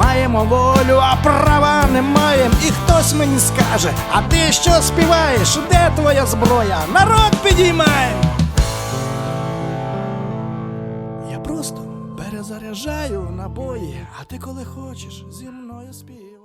Маємо волю, а права не маємо. І хтось мені скаже, а ти що співаєш? Де твоя зброя? Народ підіймає. Я просто перезаряджаю набої, а ти коли хочеш зі мною співай.